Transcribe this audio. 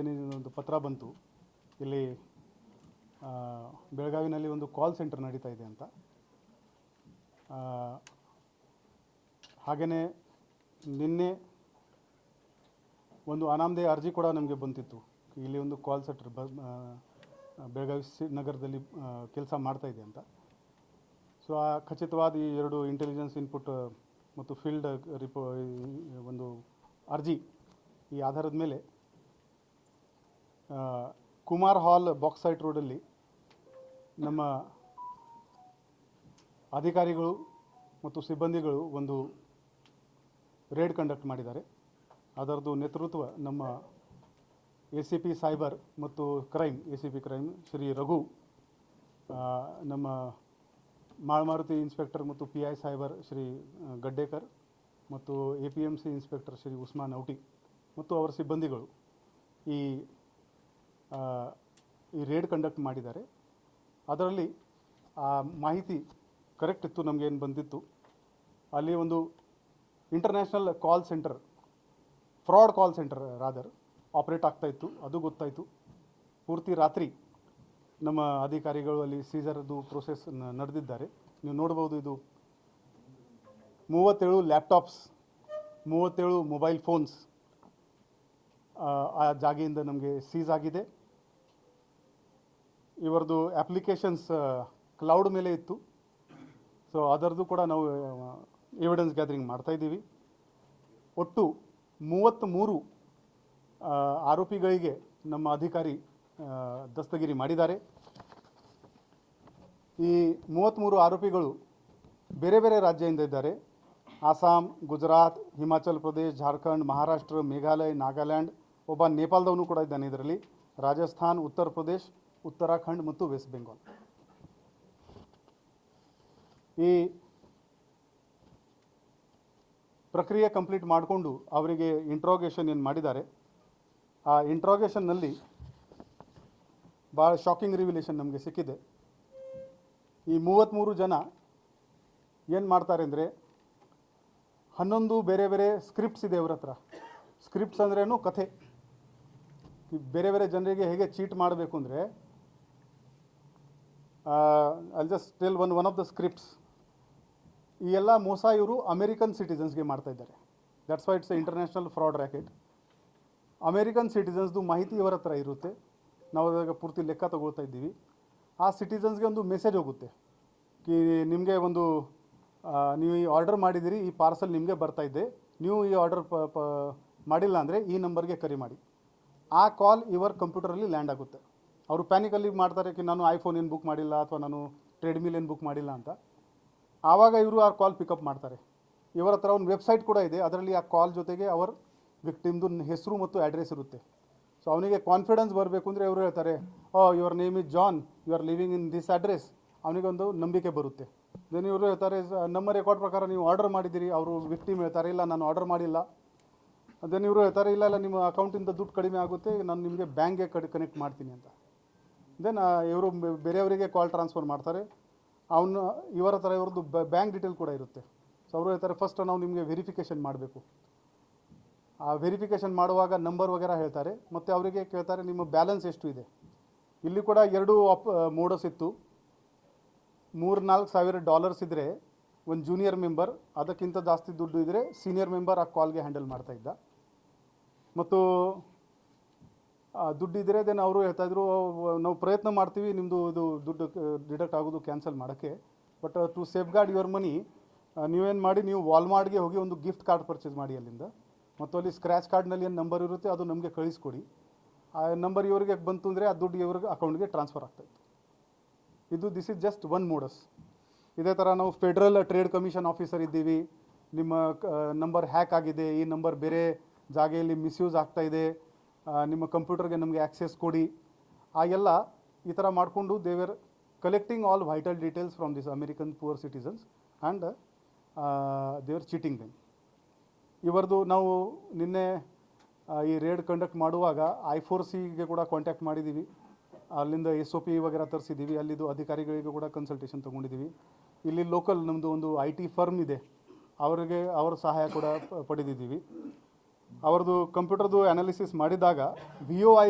ಒಂದು ಪತ್ರ ಬಂತು. ಇಲ್ಲಿ ಬೆಳಗಾವಿನಲ್ಲಿ ಒಂದು ಕಾಲ್ ಸೆಂಟರ್ ನಡೀತಾ ಇದೆ ಅಂತ. ಹಾಗೆಯೇ ನಿನ್ನೆ ಒಂದು ಅನಾಮಧೇಯ ಅರ್ಜಿ ಕೂಡ ನಮಗೆ ಬಂತಿತ್ತು. ಇಲ್ಲಿ ಒಂದು ಕಾಲ್ ಸೆಂಟರ್ ಬ ಬೆಳಗಾವಿ ನಗರದಲ್ಲಿ ಕೆಲಸ ಮಾಡ್ತಾ ಇದೆ ಅಂತ. ಸೊ ಆ ಖಚಿತವಾದ ಈ ಎರಡು ಇಂಟೆಲಿಜೆನ್ಸ್ ಇನ್ಪುಟ್ ಮತ್ತು ಫೀಲ್ಡ್ ರಿಪೋ ಒಂದು ಅರ್ಜಿ ಈ ಆಧಾರದ ಮೇಲೆ ಕುಮಾರ್ ಹಾಲ್ ಬಾಕ್ಸೈಟ್ ರೋಡಲ್ಲಿ ನಮ್ಮ ಅಧಿಕಾರಿಗಳು ಮತ್ತು ಸಿಬ್ಬಂದಿಗಳು ಒಂದು ರೇಡ್ ಕಂಡಕ್ಟ್ ಮಾಡಿದ್ದಾರೆ. ಅದರದ್ದು ನೇತೃತ್ವ ನಮ್ಮ ಎ ಸಿ ಪಿ ಸೈಬರ್ ಮತ್ತು crime A C P crime Shri Raghu ನಮ್ಮ ಮಾಳಮಾರುತಿ ಇನ್ಸ್ಪೆಕ್ಟರ್ ಮತ್ತು P I cyber Shri Gaddekar ಮತ್ತು A P M C inspector Shri Usman Auti ಮತ್ತು ಅವರ ಸಿಬ್ಬಂದಿಗಳು ಈ ಈ ರೇಡ್ ಕಂಡಕ್ಟ್ ಮಾಡಿದ್ದಾರೆ. ಅದರಲ್ಲಿ ಆ ಮಾಹಿತಿ ಕರೆಕ್ಟ್ ಇತ್ತು, ನಮಗೇನು ಬಂದಿತ್ತು. ಅಲ್ಲಿ ಒಂದು international call centre fraud call centre rather operate ಆಗ್ತಾ ಇತ್ತು. ಅದು ಗೊತ್ತಾಯಿತು. ಪೂರ್ತಿ ರಾತ್ರಿ ನಮ್ಮ ಅಧಿಕಾರಿಗಳು ಅಲ್ಲಿ ಸೀಸರ್ದು ಪ್ರೋಸೆಸ್ ನಡೆದಿದ್ದಾರೆ. ನೀವು ನೋಡ್ಬೋದು ಇದು ಮೂವತ್ತೇಳು ಲ್ಯಾಪ್ಟಾಪ್ಸ್ ಮೂವತ್ತೇಳು ಮೊಬೈಲ್ ಫೋನ್ಸ್ ಆ ಜಾಗೆಯಿಂದ ನಮಗೆ ಸೀಸ್ ಆಗಿದೆ. ಇವರದು ಅಪ್ಲಿಕೇಶನ್ಸ್ ಕ್ಲೌಡ್ ಮೇಲೆ ಇತ್ತು. ಸೊ ಅದರದ್ದು ಕೂಡ ನಾವು ಎವಿಡೆನ್ಸ್ ಗ್ಯಾದರಿಂಗ್ ಮಾಡ್ತಾಯಿದ್ದೀವಿ ಒಟ್ಟು ಮೂವತ್ತ್ಮೂರು ಆರೋಪಿಗಳಿಗೆ ನಮ್ಮ ಅಧಿಕಾರಿ ದಸ್ತಗಿರಿ ಮಾಡಿದ್ದಾರೆ. ಈ ಮೂವತ್ತ್ಮೂರು ಆರೋಪಿಗಳು ಬೇರೆ ಬೇರೆ ರಾಜ್ಯದಿಂದ ಇದ್ದಾರೆ. ಆಸಾಂ ಗುಜರಾತ್, ಹಿಮಾಚಲ್ ಪ್ರದೇಶ್, ಜಾರ್ಖಂಡ್, ಮಹಾರಾಷ್ಟ್ರ, ಮೇಘಾಲಯ, ನಾಗಾಲ್ಯಾಂಡ್, ಒಬ್ಬ ನೇಪಾಳದವನು ಕೂಡ ಇದ್ದಾನೆ ಇದರಲ್ಲಿ. ರಾಜಸ್ಥಾನ್, ಉತ್ತರ ಪ್ರದೇಶ್ ಉತ್ತರಾಖಂಡ್ ಮತ್ತು ವೆಸ್ಟ್ ಬೆಂಗಾಲ್. ಈ ಪ್ರಕ್ರಿಯೆ ಕಂಪ್ಲೀಟ್ ಮಾಡಿಕೊಂಡು ಅವರಿಗೆ ಇಂಟ್ರೋಗೇಷನ್ ಏನು ಮಾಡಿದ್ದಾರೆ, ಆ ಇಂಟ್ರೋಗೇಷನ್ನಲ್ಲಿ ಭಾಳ ಶಾಕಿಂಗ್ ರಿವಿಲೇಷನ್ ನಮಗೆ ಸಿಕ್ಕಿದೆ. ಈ ಮೂವತ್ತ್ಮೂರು ಜನ ಏನು ಮಾಡ್ತಾರೆ ಅಂದರೆ, ಹನ್ನೊಂದು ಬೇರೆ ಬೇರೆ ಸ್ಕ್ರಿಪ್ಟ್ಸ್ ಇದೆ ಅವ್ರ ಹತ್ರ. ಸ್ಕ್ರಿಪ್ಟ್ಸ್ ಅಂದ್ರೇನು ಕಥೆ. ಬೇರೆ ಬೇರೆ ಜನರಿಗೆ ಹೇಗೆ ಚೀಟ್ ಮಾಡಬೇಕು ಅಂದರೆ I just tell one one of the scripts ಈ ಎಲ್ಲ ಮೋಸ ಇವರು ಅಮೇರಿಕನ್ ಸಿಟಿಸನ್ಸ್ಗೆ ಮಾಡ್ತಾ ಇದ್ದಾರೆ. That's why it's international fraud racket American ಸಿಟಿಸನ್ಸ್ದು ಮಾಹಿತಿ ಇವರ ಹತ್ರ ಇರುತ್ತೆ. ನಾವು ಅದಾಗ ಪೂರ್ತಿ ಲೆಕ್ಕ ತಗೊಳ್ತಾ ಇದ್ದೀವಿ. ಆ ಸಿಟಿಸನ್ಸ್ಗೆ ಒಂದು ಮೆಸೇಜ್ ಹೋಗುತ್ತೆ. ಕಿ ನಿಮಗೆ ಒಂದು ನೀವು ಈ ಆರ್ಡರ್ ಮಾಡಿದ್ದೀರಿ, ಈ ಪಾರ್ಸಲ್ ನಿಮಗೆ ಬರ್ತಾ ಇದೆ. ನೀವು ಈ ಆರ್ಡರ್ ಪ ಪ, ಮಾಡಿಲ್ಲ ಅಂದರೆ ಈ ನಂಬರ್ಗೆ ಕರೆ ಮಾಡಿ. ಆ ಕಾಲ್ ಇವರ ಕಂಪ್ಯೂಟರಲ್ಲಿ ಲ್ಯಾಂಡ್ ಆಗುತ್ತೆ. ಅವರು ಪ್ಯಾನಿಕಲ್ಲಿ ಮಾಡ್ತಾರೆ ಕಿ ನಾನು ಐಫೋನ್ ಏನು ಬುಕ್ ಮಾಡಿಲ್ಲ ಅಥವಾ ನಾನು ಟ್ರೆಡ್ಮಿಲ್ ಏನು ಬುಕ್ ಮಾಡಿಲ್ಲ ಅಂತ. ಆವಾಗ ಇವರು ಆ ಕಾಲ್ ಪಿಕಪ್ ಮಾಡ್ತಾರೆ. ಇವರ ಹತ್ರ ಒಂದು ವೆಬ್ಸೈಟ್ ಕೂಡ ಇದೆ. ಅದರಲ್ಲಿ ಆ ಕಾಲ್ ಜೊತೆಗೆ ಅವರ ವಿಕ್ಟಿಮ್ದು ಹೆಸರು ಮತ್ತು ಅಡ್ರೆಸ್ ಇರುತ್ತೆ. ಸೊ ಅವನಿಗೆ ಕಾನ್ಫಿಡೆನ್ಸ್ ಬರಬೇಕು ಅಂದರೆ ಇವರು ಹೇಳ್ತಾರೆ, ಓ your name is John you are living in this address ಅವನಿಗೊಂದು ನಂಬಿಕೆ ಬರುತ್ತೆ. ದೆನ್ ಇವರು ಹೇಳ್ತಾರೆ, "ಸ- ನಮ್ಮ ರೆಕಾರ್ಡ್ ಪ್ರಕಾರ ನೀವು ಆರ್ಡರ್ ಮಾಡಿದ್ದೀರಿ. ಅವರು ವಿಕ್ಟಿಮ್ ಹೇಳ್ತಾರೆ, ಇಲ್ಲ, ನಾನು ಆರ್ಡರ್ ಮಾಡಿಲ್ಲ. ದೆನ್ ಇವರು ಹೇಳ್ತಾರೆ, ಇಲ್ಲ ಇಲ್ಲ, ನಿಮ್ಮ ಅಕೌಂಟಿಂದ ದುಡ್ಡು ಕಡಿಮೆ ಆಗುತ್ತೆ. ನಾನು ನಿಮಗೆ ಬ್ಯಾಂಕ್ಗೆ ಕಡೆ ಕನೆಕ್ಟ್ ಮಾಡ್ತೀನಿ ಅಂತ. ದೆನ್ ಇವರು ಬೇರೆಯವರಿಗೆ ಕಾಲ್ ಟ್ರಾನ್ಸ್ಫರ್ ಮಾಡ್ತಾರೆ. ಅವನು, ಇವರ ಹತ್ರ ಇವ್ರದ್ದು ಬ್ಯಾಂಕ್ ಡೀಟೇಲ್ ಕೂಡ ಇರುತ್ತೆ. ಸೊ ಅವರು ಹೇಳ್ತಾರೆ ಫಸ್ಟ್ ನಾವು ನಿಮಗೆ ವೆರಿಫಿಕೇಷನ್ ಮಾಡಬೇಕು. ಆ ವೆರಿಫಿಕೇಷನ್ ಮಾಡುವಾಗ ನಂಬರ್ ವಗೇರ ಹೇಳ್ತಾರೆ. ಮತ್ತು ಅವರಿಗೆ ಕೇಳ್ತಾರೆ, ನಿಮ್ಮ ಬ್ಯಾಲೆನ್ಸ್ ಎಷ್ಟು ಇದೆ? ಇಲ್ಲಿ ಕೂಡ ಎರಡು ಆಪ್ ಮೋಡಸ್ ಇತ್ತು. ಮೂರು ನಾಲ್ಕು ಸಾವಿರ ಡಾಲರ್ಸ್ ಇದ್ದರೆ ಒಂದು ಜೂನಿಯರ್ ಮೆಂಬರ್ ಅದಕ್ಕಿಂತ ಜಾಸ್ತಿ ದುಡ್ಡು ಇದ್ದರೆ ಸೀನಿಯರ್ ಮೆಂಬರ್ ಆ ಕಾಲ್ಗೆ ಹ್ಯಾಂಡಲ್ ಮಾಡ್ತಾ ಇದ್ದ. ಮತ್ತು ಆ, ದುಡ್ಡು ಇದ್ದರೆ ದೆನ್ ಅವರು ಹೇಳ್ತಾಯಿದ್ರು ನಾವು ಪ್ರಯತ್ನ ಮಾಡ್ತೀವಿ ನಿಮ್ಮದು ಇದು ದುಡ್ಡು ಡಿಡಕ್ಟ್ ಆಗೋದು ಕ್ಯಾನ್ಸಲ್ ಮಾಡೋಕ್ಕೆ. But to safeguard your money ನೀವೇನು ಮಾಡಿ ನೀವು ವಾಲ್ಮಾರ್ಟ್ಗೆ ಹೋಗಿ ಒಂದು ಗಿಫ್ಟ್ ಕಾರ್ಡ್ ಪರ್ಚೇಸ್ ಮಾಡಿ ಅಲ್ಲಿಂದ. ಮತ್ತು ಅಲ್ಲಿ ಸ್ಕ್ರ್ಯಾಚ್ ಕಾರ್ಡ್ನಲ್ಲಿ ಏನು ನಂಬರ್ ಇರುತ್ತೆ ಅದು ನಮಗೆ ಕಳಿಸ್ಕೊಡಿ. ಆ ನಂಬರ್ ಇವರಿಗೆ ಬಂತು ಅಂದರೆ ಆ ದುಡ್ಡು ಇವ್ರಿಗೆ ಅಕೌಂಟ್ಗೆ ಟ್ರಾನ್ಸ್ಫರ್ ಆಗ್ತಾಯಿತ್ತು ಇದು this is just one modus ಇದೇ ಥರ ನಾವು ಫೆಡ್ರಲ್ ಟ್ರೇಡ್ ಕಮಿಷನ್ ಆಫೀಸರ್ ಇದ್ದೀವಿ. ನಿಮ್ಮ ನಂಬರ್ ಹ್ಯಾಕ್ ಆಗಿದೆ ಈ ನಂಬರ್ ಬೇರೆ ಜಾಗೆಯಲ್ಲಿ ಮಿಸ್ಯೂಸ್ ಆಗ್ತಾ ಇದೆ. ಆ, ನಿಮ್ಮ ಕಂಪ್ಯೂಟರ್ಗೆ ನಮಗೆ ಆ್ಯಕ್ಸೆಸ್ ಕೊಡಿ. ಆ ಎಲ್ಲ ಈ ಥರ ಮಾಡಿಕೊಂಡು they are collecting all vital details from this American poor citizens and they are cheating then ಇವರದು ನಾವು ನಿನ್ನೆ ಈ ರೇಡ್ ಕಂಡಕ್ಟ್ ಮಾಡುವಾಗ ಐ ಫೋರ್ ಸಿಗೆ ಕೂಡ ಕಾಂಟ್ಯಾಕ್ಟ್ ಮಾಡಿದ್ದೀವಿ ಅಲ್ಲಿಂದ ಎಸ್ ಒ ಪಿ ವಗೇರ ತರಿಸಿದ್ದೀವಿ ಅಲ್ಲಿದ್ದು ಅಧಿಕಾರಿಗಳಿಗೆ ಕೂಡ ಕನ್ಸಲ್ಟೇಷನ್ ತೊಗೊಂಡಿದ್ದೀವಿ ಇಲ್ಲಿ ಲೋಕಲ್ ನಮ್ಮದು ಒಂದು ಐ ಟಿ ಫರ್ಮ್ ಇದೆ. ಅವರಿಗೆ, ಅವರ ಸಹಾಯ ಕೂಡ ಪಡೆದಿದ್ದೀವಿ. ಅವ್ರದ್ದು ಕಂಪ್ಯೂಟರ್ದು ಅನಾಲಿಸಿಸ್ ಮಾಡಿದಾಗ ವಿ ಒ ಐ